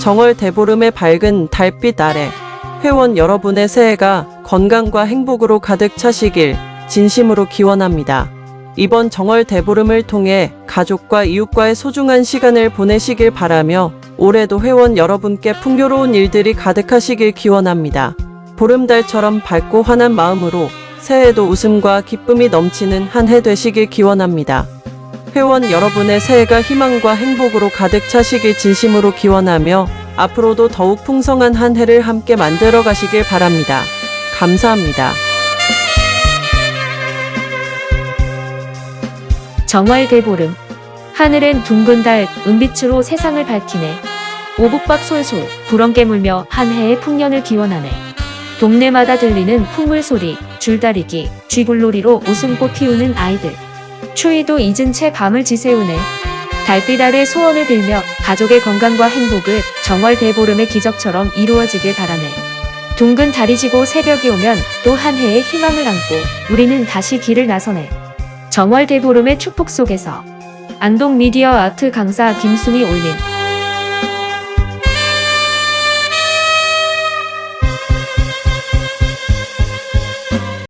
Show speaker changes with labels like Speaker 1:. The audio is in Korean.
Speaker 1: 정월 대보름의 밝은 달빛 아래 회원 여러분의 새해가 건강과 행복으로 가득 차시길 진심으로 기원합니다. 이번 정월 대보름을 통해 가족과 이웃과의 소중한 시간을 보내시길 바라며 올해도 회원 여러분께 풍요로운 일들이 가득하시길 기원합니다. 보름달처럼 밝고 환한 마음으로 새해에도 웃음과 기쁨이 넘치는 한 해 되시길 기원합니다. 회원 여러분의 새해가 희망과 행복으로 가득 차시길 진심으로 기원하며 앞으로도 더욱 풍성한 한 해를 함께 만들어 가시길 바랍니다. 감사합니다.
Speaker 2: 정월 대보름. 하늘엔 둥근 달, 은빛으로 세상을 밝히네. 오북박 솔솔, 불엉개 물며 한 해의 풍년을 기원하네. 동네마다 들리는 풍물 소리, 줄다리기, 쥐불놀이로 웃음꽃 피우는 아이들. 추위도 잊은 채 밤을 지새우네. 달빛 아래 소원을 빌며 가족의 건강과 행복을 정월 대보름의 기적처럼 이루어지길 바라네. 둥근 달이 지고 새벽이 오면 또 한 해의 희망을 안고 우리는 다시 길을 나서네. 정월 대보름의 축복 속에서 안동 미디어 아트 강사 김순이 올린